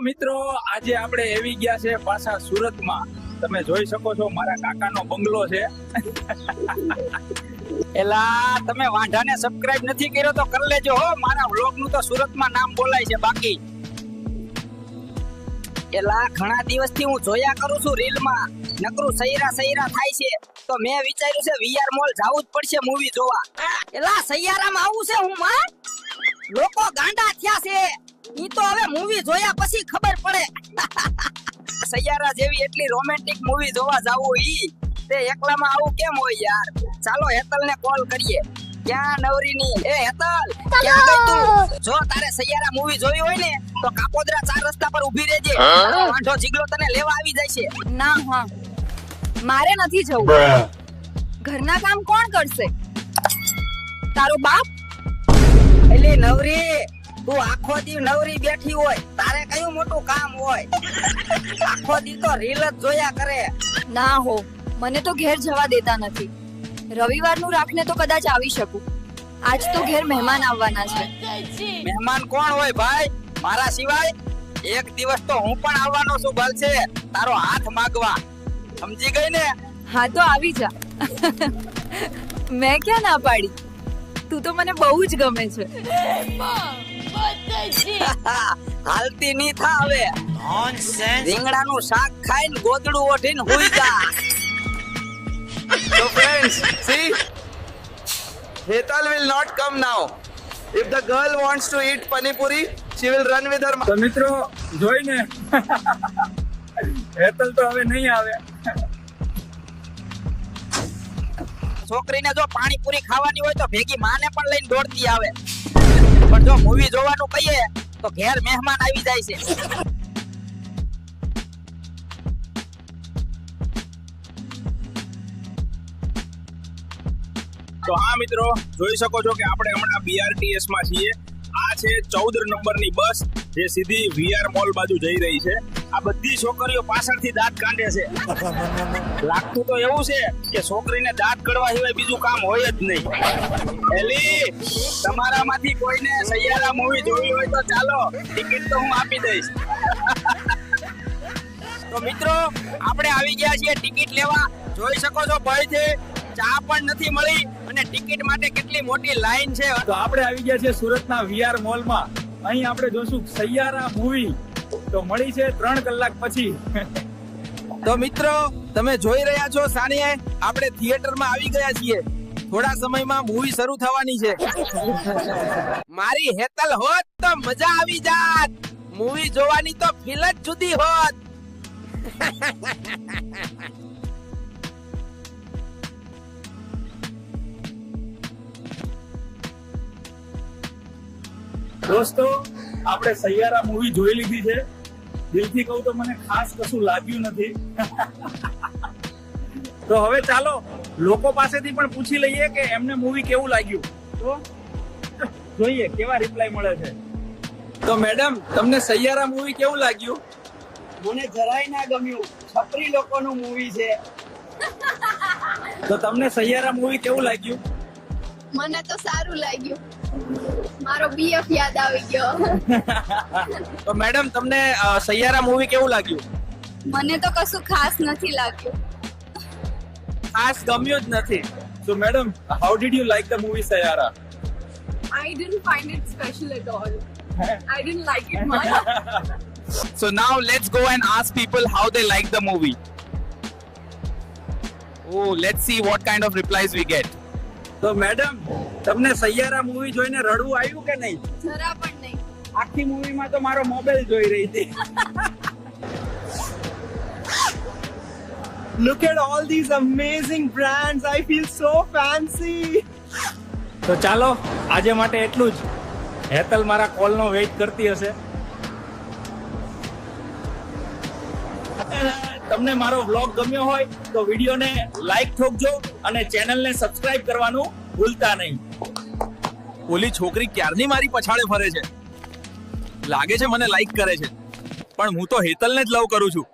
મિત્રો, આજે આપણે એવી ગયા છે પાછા સુરતમાં. તમે જોઈ શકો છો, મારા કાકાનો બંગલો છે. એલા, તમે વાંઢાને સબસ્ક્રાઇબ નથી કર્યો તો કરી લેજો હો. મારા વ્લોગનું તો સુરતમાં નામ બોલાય છે બાકી. એલા, ઘણા દિવસથી હું જોયા કરું છું રીલમાં. નકરું સૈરા સૈરા થાય છે. તો મેં વિચાર્યું છે વીઆર મોલ જાવું જ પડશે મૂવી જોવા. એલા, સૈયારામાં આવું છે હું, માં? લોકો ગાંડા થયા છે. ઈ તો હવે મૂવી જોયા પછી ખબર પડે. સૈયારા જેવી એટલી રોમેન્ટિક મૂવી જોવા જાવું ઈ. તે એકલામાં આવું કેમ હોય યાર? ચાલો હેતલને કોલ કરીએ. ક્યાં નવરીની? એ હેતલ ક્યાં ગઈ તું? જો તારે સૈયારા મૂવી જોઈ હોય ને તો કાપોદરા ચાર રસ્તા પર ઊભી રહેજે. વાંઢો જીગલો તને લેવા આવી જાય છે ના હા. મારે નથી જવું. ઘરના કામ કોણ કરશે? તારો બાપ? એટલે નવરી તું આખો દી નવરી બેઠી હોય તારે કયું મોટું કામ હોય? આખો દી તો રીલ જ જોયા કરે. ના હો મને તો ઘેર જવા દેતા નથી. રવિવારનું રાખને તો કદાચ આવી શકું. આજ તો ઘેર મહેમાન આવવાના છે. મહેમાન કોણ હોય ભાઈ? મારા સિવાય? એક દિવસ તો હું પણ આવવાનો છું ભલ છે તારો હાથ માગવા. સમજી ગઈ ને? હા તો આવી જા. મેં ક્યાં ના પાડી? તું તો મને બહુ જ ગમે છે. હાલતી ની થા હવે રીંગણાનું શાક ખાઈને ગોદડું ઓઢીને હુઈ જા So friends, see, Hetal will not come now. If the girl wants to eat pani puri, she will run with her. તો મિત્રો જોઈને હેતલ તો હવે નહીં આવે છોકરીને જો પાણીપુરી ખાવાની હોય તો ભેગી માને પણ લઈને દોડતી આવે પણ જો મૂવી જોવાનું કહીએ, તો ઘેર મહેમાન આવી જાય છે. તો હા મિત્રો, જોઈ શકો છો કે આપણે હમણાં બીઆરટીએસમાં છીએ. આ છે ચૌદ નંબરની બસ જે સીધી વીઆર મોલ બાજુ જઈ રહી છે. આ બધી છોકરીઓ પાછળથી દાંત કાઢે છે. લાગતું તો એવું છે કે છોકરીને દાંત કડવા સિવાય બીજું કામ હોય જ નહીં. એલી! તમારામાંથી કોઈને સૈયારા મૂવી જોવી હોય તો ચાલો ટિકિટ તો હું આપી દઈશ. તો મિત્રો આપણે આવી ગયા છીએ ટિકિટ લેવા. જોઈ શકો છો છે ચા પણ નથી મળી અને ટિકિટ માટે કેટલી મોટી લાઈન છે. તો આપણે આવી ગયા છીએ સુરતના વીઆર મોલમાં. અહીં આપણે જોશું સૈયારા મૂવી તો મળી છે ત્રણ કલાક પછી. તો મિત્રો તમે જોઈ રહ્યા છો સાનિયા આપણે થિયેટરમાં આવી ગયા છીએ. થોડા સમયમાં મૂવી શરૂ થવાની છે. મારી હેતલ હોત તો મજા આવી જાત. મૂવી જોવાની તો ફીલ જ જુદી હોત. દોસ્તો, આપણે સૈયારા મૂવી જોઈ લીધી છે. દિલથી કહું તો મને ખાસ કશું લાગ્યું નથી. તો હવે ચાલો લોકો પાસેથી પણ પૂછી લઈએ કે એમને મૂવી કેવું લાગ્યું. તો જોઈએ કેવા રિપ્લાય મળે છે. તો મેડમ તમને સૈયારા મૂવી કેવું લાગ્યું? મને જરાય ના ગમ્યું. છપરી લોકોનું મૂવી છે. તો તમને સૈયારા મૂવી કેવું લાગ્યું? મને તો સારું લાગ્યું. મારો બીએફ યાદ આવી ગયો. તો મેડમ તમને સૈયારા મૂવી કેવું લાગ્યું? મને તો કશું ખાસ નથી લાગ્યું. ખાસ ગમ્યું જ નથી So, madam, how did you like the movie Sayara? I didn't find it special at all. I didn't like it much. So now let's go and ask people how they like the movie. Oh, let's see what kind of replies we get. તો madam તમને Saiyaara movie જોઈને રડવું આવ્યું કે નહીં જરા પણ નહીં આખી મૂવીમાં તો મારો મોબાઈલ જોઈ રહી હતી Look at all these amazing brands. I feel so fancy. તો ચાલો આજે માટે એટલું જ. હેતલ મારા કોલનો વેઇટ કરતી હશે. તમને મારો વ્લોગ ગમ્યો હોય તો વિડીયોને લાઈક ઠોકજો અને ચેનલને સબસ્ક્રાઇબ કરવાનું ભૂલતા નહીં. ઓલી છોકરી ક્યારની મારી પછાડે ફરે છે? લાગે છે મને લાઈક કરે છે. પણ હું તો હેતલને જ લવ કરું છું.